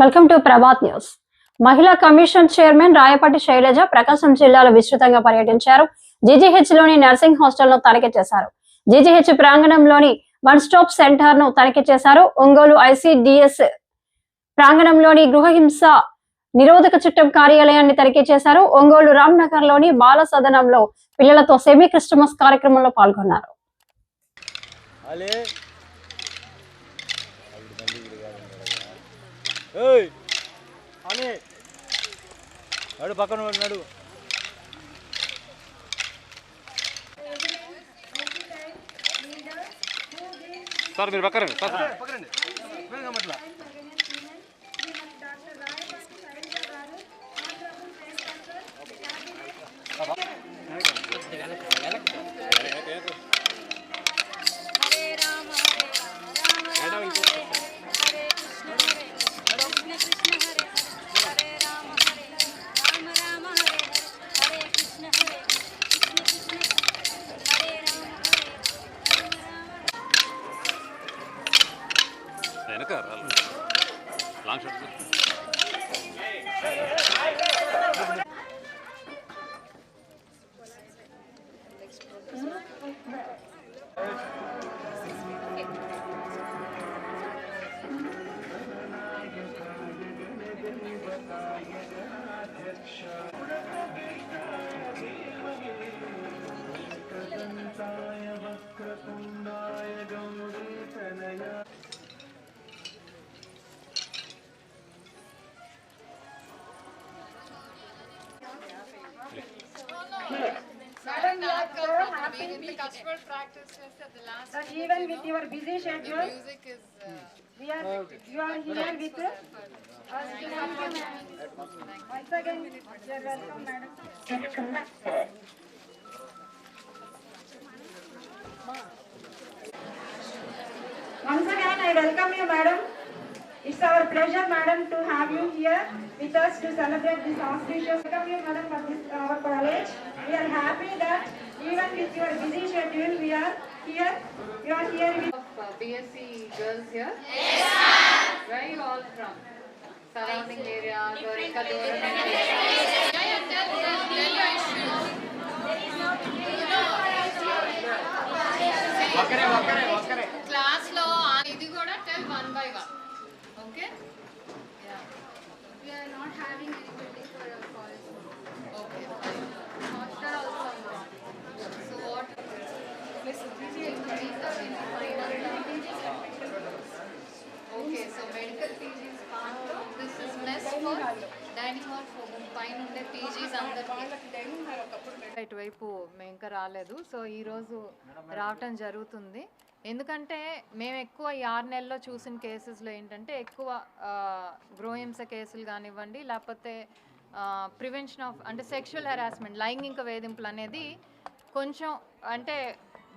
Welcome to Prabhat news మహిళా commission chairman Rayapati Shailaja Prakasam జిల్లాలో విస్తృతంగా పర్యటించారు. జీజీహెచ్లోని నర్సింగ్ హాస్టల్ను తనిఖీ చేశారు. జీజీహెచ్ ప్రాంగణంలోని వన్ స్టాప్ సెంటర్ను తనిఖీ చేశారు. ఒంగోలు ఐసిడిఎస్ ప్రాంగణంలోని గృహహింస నిరోధక చట్టం కార్యాలయాన్ని తనిఖీ చేశారు. ఒంగోలు రామ్నగర్లోని బాల సదనంలో పిల్లలతో సెమీ క్రిస్టమస్ కార్యక్రమంలో పాల్గొన్నారు. ఏయ్! అలే నడు పక్కన నడు. సార్ మీరు పక్కన సార్ వెనక இருக்கார் long shot Shut even we are so happy cultural at the last that minute, even with your busy schedule music is uh, we are you are here with us once again Once again, I welcome you, madam. It's our pleasure, madam, to have you here with us to celebrate this auspicious. Welcome you, madam, for this, our college. We are happy that even with your busy schedule, we are here. You are here with. of uh, BSc girls here? Yes, ma'am. Where are you all from? Surrounding area, or ఇంకా దూరం class లో ఇది కూడా tell one by one okay We are not having any building for our so medical PGs పార్ట్లో this is mess for dining hall పైన ఉండే PGs అందరికీ. ఇటువైపు మేము ఇంకా రాలేదు. సో ఈరోజు రావటం జరుగుతుంది. ఎందుకంటే మేము ఎక్కువ ఈ ఆరు నెలల్లో చూసిన కేసెస్లో ఏంటంటే ఎక్కువ గ్రోహింస కేసులు కానివ్వండి లేకపోతే ప్రివెన్షన్ ఆఫ్ అంటే సెక్షువల్ హెరాస్మెంట్ లైంగిక వేధింపులు అనేది కొంచెం అంటే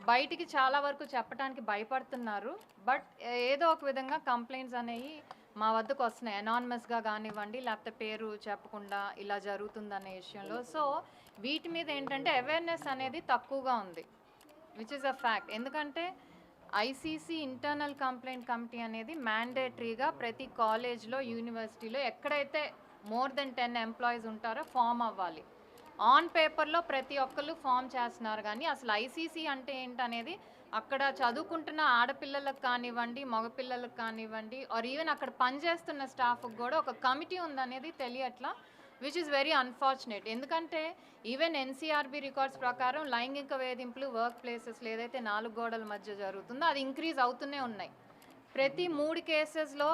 బయటికి చాలా వరకు చెప్పడానికి భయపడుతున్నారు. బట్ ఏదో ఒక విధంగా కంప్లైంట్స్ అనేవి మా వద్దకు వస్తున్నాయి. అనానమస్గా కానివ్వండి లేకపోతే పేరు చెప్పకుండా ఇలా జరుగుతుందనే విషయంలో. సో వీటి మీద ఏంటంటే అవేర్నెస్ అనేది తక్కువగా ఉంది విచ్ ఇస్ అ ఫ్యాక్ట్ ఎందుకంటే ఐసీసీ ఇంటర్నల్ కంప్లైంట్ కమిటీ అనేది మ్యాండేటరీగా ప్రతి కాలేజ్లో యూనివర్సిటీలో ఎక్కడైతే మోర్ దెన్ టెన్ ఎంప్లాయీస్ ఉంటారో ఫామ్ అవ్వాలి. ఆన్ పేపర్లో ప్రతి ఒక్కళ్ళు ఫామ్ చేస్తున్నారు. కానీ అసలు ఐసీసీ అంటే ఏంటనేది అక్కడ చదువుకుంటున్న ఆడపిల్లలకు కానివ్వండి మగపిల్లలకు కానివ్వండి ఆర్ ఈవెన్ అక్కడ పనిచేస్తున్న స్టాఫ్కి కూడా ఒక కమిటీ ఉందనేది తెలియట్లా విచ్ ఇస్ వెరీ అన్ఫార్చునేట్ ఎందుకంటే ఈవెన్ ఎన్సీఆర్బీ రికార్డ్స్ ప్రకారం లైంగిక వేధింపులు వర్క్ ప్లేసెస్లో ఏదైతే నాలుగు గోడల మధ్య జరుగుతుందో అది ఇంక్రీజ్ అవుతూనే ఉన్నాయి. ప్రతి మూడు కేసెస్లో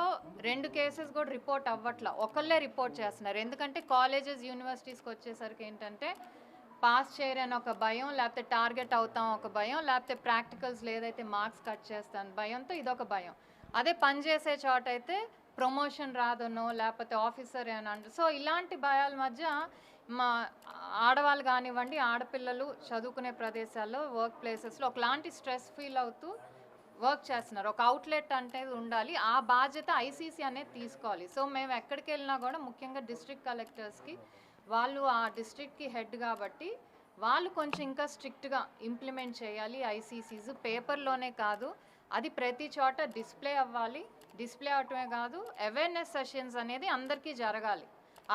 రెండు కేసెస్ కూడా రిపోర్ట్ అవ్వట్లా. ఒకళ్ళే రిపోర్ట్ చేస్తున్నారు. ఎందుకంటే కాలేజెస్ యూనివర్సిటీస్కి వచ్చేసరికి ఏంటంటే పాస్ చేయరని ఒక భయం లేకపోతే టార్గెట్ అవుతాం ఒక భయం లేకపోతే ప్రాక్టికల్స్లో ఏదైతే మార్క్స్ కట్ చేస్తాను భయంతో ఇదొక భయం. అదే పని చేసే చోట అయితే ప్రమోషన్ రాదనో లేకపోతే ఆఫీసర్ అని అంటారు సో ఇలాంటి భయాల మధ్య మా ఆడవాళ్ళు కానివ్వండి ఆడపిల్లలు చదువుకునే ప్రదేశాల్లో వర్క్ ప్లేసెస్లో ఒకలాంటి స్ట్రెస్ ఫీల్ అవుతూ వర్క్ చేస్తున్నారు. ఒక అవుట్లెట్ అనేది ఉండాలి. ఆ బాధ్యత ఐసీసీ అనేది తీసుకోవాలి. సో మేము ఎక్కడికి వెళ్ళినా కూడా ముఖ్యంగా డిస్ట్రిక్ట్ కలెక్టర్స్కి వాళ్ళు ఆ డిస్ట్రిక్ట్కి హెడ్ కాబట్టి వాళ్ళు కొంచెం ఇంకా స్ట్రిక్ట్గా ఇంప్లిమెంట్ చేయాలి ఐసీసీస్. పేపర్లోనే కాదు అది ప్రతి చోట డిస్ప్లే అవ్వాలి. డిస్ప్లే అవటమే కాదు అవేర్నెస్ సెషన్స్ అనేది అందరికీ జరగాలి.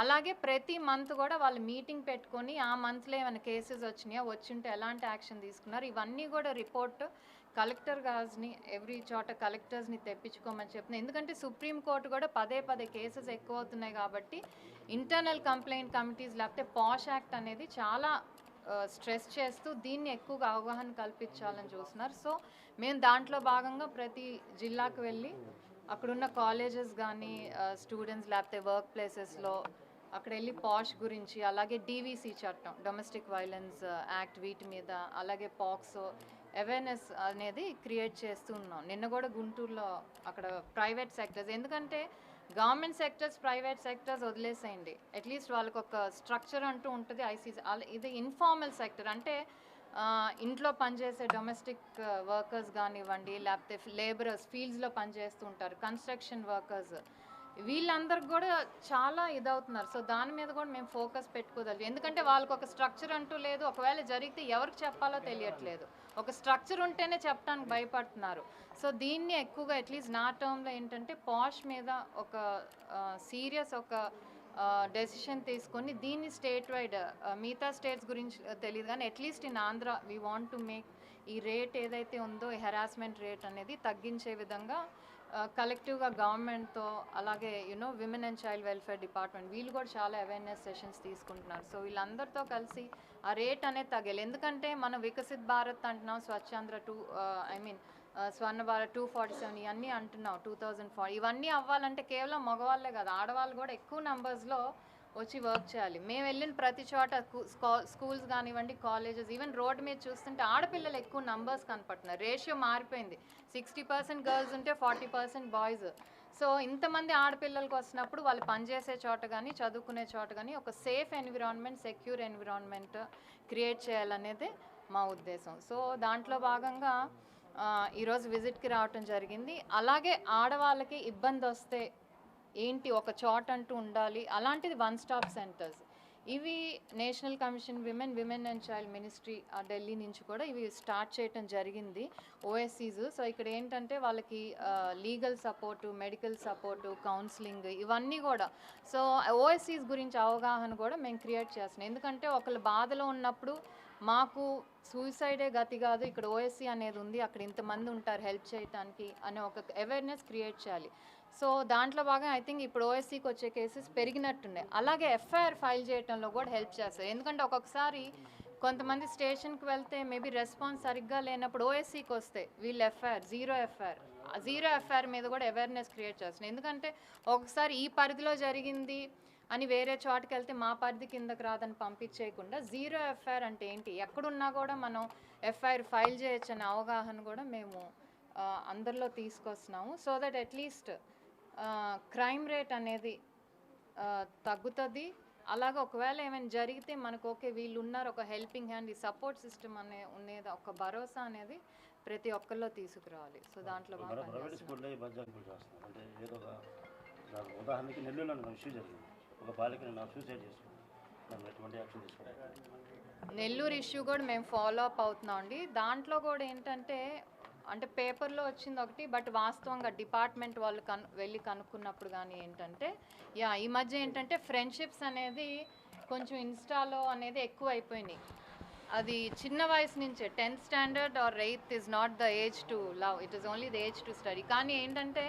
అలాగే ప్రతి మంత్ కూడా వాళ్ళు మీటింగ్ పెట్టుకొని ఆ మంత్లో ఏమైనా కేసెస్ వచ్చినాయా వచ్చింటే ఎలాంటి యాక్షన్ తీసుకున్నారు ఇవన్నీ కూడా రిపోర్ట్ కలెక్టర్ గాజ్ని ఎవ్రీ చోట కలెక్టర్స్ని తెప్పించుకోమని చెప్తున్నాను ఎందుకంటే సుప్రీంకోర్టు కూడా పదే పదే కేసెస్ ఎక్కువ అవుతున్నాయి కాబట్టి ఇంటర్నల్ కంప్లైంట్ కమిటీస్ లేకపోతే పాష్ యాక్ట్ అనేది చాలా స్ట్రెస్ చేస్తూ దీన్ని ఎక్కువగా అవగాహన కల్పించాలని చూస్తున్నారు. సో మేము దాంట్లో భాగంగా ప్రతి జిల్లాకు వెళ్ళి అక్కడున్న కాలేజెస్ కానీ స్టూడెంట్స్ లేకపోతే వర్క్ ప్లేసెస్లో అక్కడ వెళ్ళి పాష్ గురించి అలాగే డీవీసీ చట్టం డొమెస్టిక్ వైలెన్స్ యాక్ట్ వీటి మీద అలాగే పాక్సో అవేర్నెస్ అనేది క్రియేట్ చేస్తూ ఉన్నాం. నిన్న కూడా గుంటూరులో అక్కడ ప్రైవేట్ సెక్టర్స్ ఎందుకంటే గవర్నమెంట్ సెక్టర్స్ ప్రైవేట్ సెక్టర్స్ వదిలేసేయండి. అట్లీస్ట్ వాళ్ళకి ఒక స్ట్రక్చర్ అంటూ ఉంటుంది ఐసీసీ ఇది ఇన్ఫార్మల్ సెక్టర్ అంటే ఇంట్లో పనిచేసే డొమెస్టిక్ వర్కర్స్ కానివ్వండి లేకపోతే లేబరర్స్ ఫీల్డ్స్లో పనిచేస్తూ ఉంటారు కన్స్ట్రక్షన్ వర్కర్స్ వీళ్ళందరికి కూడా చాలా ఇదవుతున్నారు. సో దాని మీద కూడా మేము ఫోకస్ పెట్టుకోదలు ఎందుకంటే వాళ్ళకి ఒక స్ట్రక్చర్ అంటూ లేదు. ఒకవేళ జరిగితే ఎవరికి చెప్పాలో తెలియట్లేదు. ఒక స్ట్రక్చర్ ఉంటేనే చెప్పడానికి భయపడుతున్నారు. సో దీన్ని ఎక్కువగా అట్లీస్ట్ నా టర్మ్లో ఏంటంటే పాష్ మీద ఒక సీరియస్ ఒక డెసిషన్ తీసుకొని దీన్ని స్టేట్ వైడ్ మిగతా స్టేట్స్ గురించి తెలియదు కానీ at least in Andhra we want to make ఈ రేట్ ఏదైతే ఉందో హెరాస్మెంట్ రేట్ అనేది తగ్గించే విధంగా కలెక్టివ్గా గవర్నమెంట్తో అలాగే you know women and child welfare department వీళ్ళు కూడా చాలా అవేర్నెస్ సెషన్స్ తీసుకుంటున్నారు. సో వీళ్ళందరితో కలిసి ఆ రేట్ అనేది తగ్గాలి. ఎందుకంటే మనం వికసిత్ భారత్ అంటున్నాం Swachhandhra too I mean Swarna Bharat two forty seven ఇవన్నీ అంటున్నాం టూ థౌజండ్ ఫార్టీ ఇవన్నీ అవ్వాలంటే కేవలం మగవాళ్ళే కాదు ఆడవాళ్ళు కూడా ఎక్కువ నెంబర్స్లో వచ్చి వర్క్ చేయాలి. మేము వెళ్ళిన ప్రతి చోట స్కూల్స్ కానివ్వండి కాలేజెస్ ఈవెన్ రోడ్ మీద చూస్తుంటే ఆడపిల్లలు ఎక్కువ నంబర్స్ కనపడుతున్నారు రేషియో మారిపోయింది. సిక్స్టీ పర్సెంట్ గర్ల్స్ ఉంటే ఫార్టీ పర్సెంట్ బాయ్స్. సో ఇంతమంది ఆడపిల్లలకు వస్తున్నప్పుడు వాళ్ళు పనిచేసే చోట కానీ చదువుకునే చోట కానీ ఒక safe environment secure environment create చేయాలనేది మా ఉద్దేశం. సో దాంట్లో భాగంగా ఈరోజు విజిట్కి రావటం జరిగింది. అలాగే ఆడవాళ్ళకి ఇబ్బంది వస్తే ఏంటి ఒక చోట అంటూ ఉండాలి? అలాంటిది వన్ స్టాప్ సెంటర్స్. ఇవి national commission women women and child ministry ఆ ఢిల్లీ నుంచి కూడా ఇవి స్టార్ట్ చేయటం జరిగింది. ఓఎస్సీస్. సో ఇక్కడ ఏంటంటే వాళ్ళకి legal support medical support counselling ఇవన్నీ కూడా. సో ఓఎస్సీస్ గురించి అవగాహన కూడా మేము క్రియేట్ చేస్తున్నాం. ఎందుకంటే ఒకళ్ళు బాధలో ఉన్నప్పుడు మాకు సూసైడే గతి కాదు. ఇక్కడ ఓఎస్సీ అనేది ఉంది. అక్కడ ఇంతమంది ఉంటారు హెల్ప్ చేయడానికి అనే ఒక అవేర్నెస్ క్రియేట్ చేయాలి. సో దాంట్లో భాగం ఐ థింక్ ఇప్పుడు ఓఎస్సీకి వచ్చే కేసెస్ పెరిగినట్టుండే అలాగే ఎఫ్ఐఆర్ ఫైల్ చేయడంలో కూడా హెల్ప్ చేస్తారు ఎందుకంటే ఒక్కొక్కసారి కొంతమంది స్టేషన్కి వెళ్తే మేబీ రెస్పాన్స్ సరిగ్గా లేనప్పుడు ఓఎస్సీకి వస్తే వీళ్ళు FIR zero FIR zero FIR మీద కూడా అవేర్నెస్ క్రియేట్ చేస్తున్నాయి. ఎందుకంటే ఒకసారి ఈ పరిధిలో జరిగింది అని వేరే చోటుకి వెళ్తే మా పరిధి కిందకి రాదని పంపించేయకుండా జీరో ఎఫ్ఐఆర్ అంటే ఏంటి? ఎక్కడున్నా కూడా మనం ఎఫ్ఐఆర్ ఫైల్ చేయొచ్చు అనే అవగాహన కూడా మేము అందరిలో తీసుకొస్తున్నాము. So that at least crime rate అనేది తగ్గుతుంది. అలాగే ఒకవేళ ఏమైనా జరిగితే మనకు ఓకే వీళ్ళు ఉన్నారు ఒక హెల్పింగ్ హ్యాండ్ ఈ సపోర్ట్ సిస్టమ్ అనే ఉండేది ఒక భరోసా అనేది ప్రతి ఒక్కరిలో తీసుకురావాలి. సో దాంట్లో ఉదాహరణకి నెల్లూరులో ఇష్యూ జరిగింది. ఒక బాలికని నా సూసైడ్ చేసుకున్నాను నెల్లూరు ఇష్యూ కూడా మేము ఫాలో అప్ అవుతున్నాం అండి. దాంట్లో కూడా ఏంటంటే అంటే పేపర్లో వచ్చింది ఒకటి బట్ వాస్తవంగా డిపార్ట్మెంట్ వాళ్ళు కను వెళ్ళి కనుక్కున్నప్పుడు కానీ ఏంటంటే యా ఈ మధ్య ఏంటంటే ఫ్రెండ్షిప్స్ అనేది కొంచెం ఇన్స్టాలో అనేది ఎక్కువ అయిపోయినాయి అది చిన్న వయసు నుంచే tenth standard or eighth is not the age to love it is only the age to study. కానీ ఏంటంటే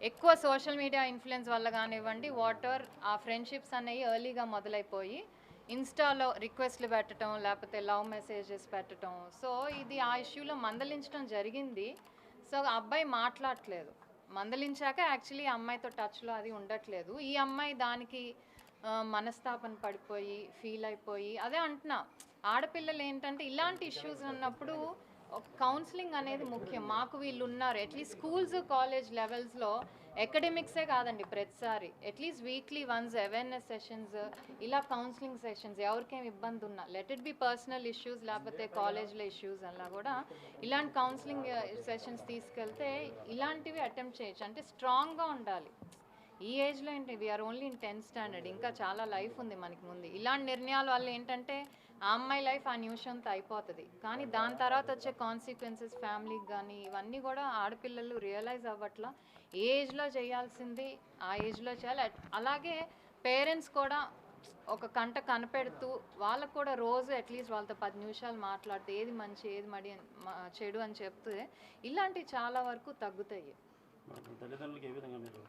ఎక్కువ సోషల్ మీడియా ఇన్ఫ్లుయెన్స్ వల్ల కానివ్వండి వాటర్ ఆ ఫ్రెండ్షిప్స్ అనేవి ఎర్లీగా మొదలైపోయి ఇన్స్టాలో రిక్వెస్ట్లు పెట్టడం లేకపోతే లవ్ మెసేజెస్ పెట్టడం సో ఇది ఆ ఇష్యూలో మందలించడం జరిగింది. సో అబ్బాయి మాట్లాడట్లేదు. మందలించాక యాక్చువల్లీ అమ్మాయితో టచ్లో అది ఉండట్లేదు. ఈ అమ్మాయి దానికి మనస్తాపన పడిపోయి ఫీల్ అయిపోయి అదే అంటున్నా. ఆడపిల్లలు ఏంటంటే ఇలాంటి ఇష్యూస్ ఉన్నప్పుడు కౌన్సిలింగ్ అనేది ముఖ్యం. మాకు వీళ్ళు ఉన్నారు. అట్లీస్ట్ స్కూల్స్ కాలేజ్ లెవెల్స్లో అకాడమిక్సే కాదండి ప్రతిసారి. At least weekly once awareness sessions ఇలా కౌన్సిలింగ్ సెషన్స్ ఎవరికేం ఇబ్బంది ఉన్నా let it be personal issues లేకపోతే కాలేజ్లో ఇష్యూస్ అలా కూడా ఇలాంటి కౌన్సిలింగ్ సెషన్స్ uh, తీసుకెళ్తే ఇలాంటివి అటెంప్ట్ చేయొచ్చు. అంటే స్ట్రాంగ్గా ఉండాలి. ఈ ఏజ్లో ఏంటి? We are only in tenth standard ఇంకా చాలా లైఫ్ ఉంది మనకి ముందు. ఇలాంటి నిర్ణయాల వల్ల ఏంటంటే ఆ అమ్మాయి లైఫ్ ఆ నిమిషంతో అయిపోతుంది. కానీ దాని తర్వాత వచ్చే కాన్సిక్వెన్సెస్ ఫ్యామిలీకి కానీ ఇవన్నీ కూడా ఆడపిల్లలు రియలైజ్ అవ్వట్లా. ఏ ఏజ్లో చేయాల్సింది ఆ ఏజ్లో చేయాలి. అలాగే పేరెంట్స్ కూడా ఒక కంట కనిపెడుతూ వాళ్ళకు కూడా రోజు అట్లీస్ట్ వాళ్ళతో పది నిమిషాలు మాట్లాడితే ఏది మంచి ఏది మడి చెడు అని చెప్తే ఇలాంటివి చాలా వరకు తగ్గుతాయి. తల్లిదండ్రులకి ఏ విధంగా మీరు